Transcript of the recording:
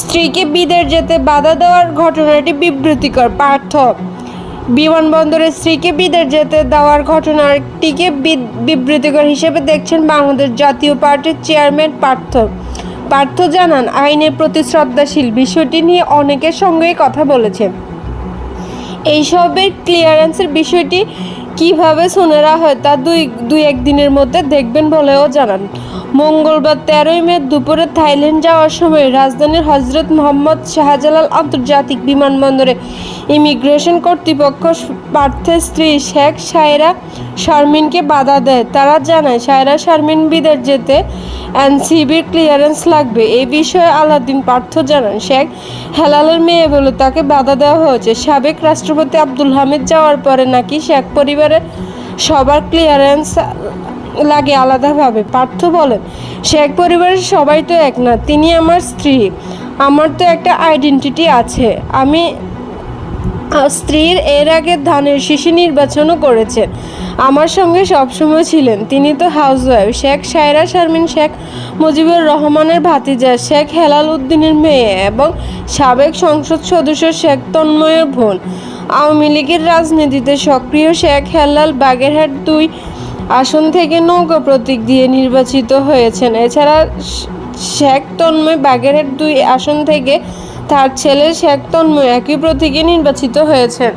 স্ত্রীকে বিদের যেতে বাধা দেওয়ার ঘটনাটি বিবৃতিকর পার্থ। বিমানবন্দরে স্ত্রীকে বিদের যেতে দেওয়ার ঘটনাটিকে বিবৃতিকর হিসেবে দেখছেন বাংলাদেশ জাতীয় পার্টির চেয়ারম্যান পার্থ। পার্থ জানান, আইনের প্রতি শ্রদ্ধাশীল বিষয়টি নিয়ে অনেকের সঙ্গেই কথা বলেছেন এইসবের ক্লিয়ারেন্সের বিষয়টি কীভাবে সোনেরা হয় তা দুই দুই একদিনের মধ্যে দেখবেন বলেও জানান। মঙ্গলবার তেরোই মে দুপুরে থাইল্যান্ড যাওয়ার সময় রাজধানীর হজরত মোহাম্মদ শাহজালাল আন্তর্জাতিক বিমানবন্দরে ইমিগ্রেশন কর্তৃপক্ষ পার্থের স্ত্রী শেখ সায়রা শারমিনকে বাধা দেয়। তারা জানায়, সায়রা শারমিন বিদের যেতে এনসিবির ক্লিয়ারেন্স লাগবে। এই বিষয়ে আলাদিন পার্থ জানান, শেখ হেলালের মেয়ে বলে তাকে বাধা দেওয়া হয়েছে। সাবেক রাষ্ট্রপতি আব্দুল হামিদ যাওয়ার পরে নাকি শেখ পরিবারের সবার ক্লিয়ারেন্স লাগে আলাদাভাবে। পার্থ বলেন শেখ পরিবারের সবাই তো এক না, তিনি আমার স্ত্রী। আমার তো একটা আইডেন্টিটি আছে। আমি স্ত্রীর এর আগে ধানের শিশি নির্বাচনও করেছেন। আমার সঙ্গে সবসময় ছিলেন। তিনি তো হাউসওয়াইফ শেখ সায়রা শারমিন, শেখ মুজিবুর রহমানের ভাতিজা, শেখ হেলাল উদ্দিনের মেয়ে এবং সাবেক সংসদ সদস্য শেখ তন্ময়ের বোন। আওয়ামী লীগের রাজনীতিতে সক্রিয় শেখ হেলাল বাগেরহাট দুই আসন থেকে নৌকা প্রতীক দিয়ে নির্বাচিত হয়েছেন। এছাড়া শেখ তন্ময় বাগেরহাট দুই আসন থেকে তার ছেলে শেখ তন্ময় একই প্রতীকে নির্বাচিত হয়েছেন।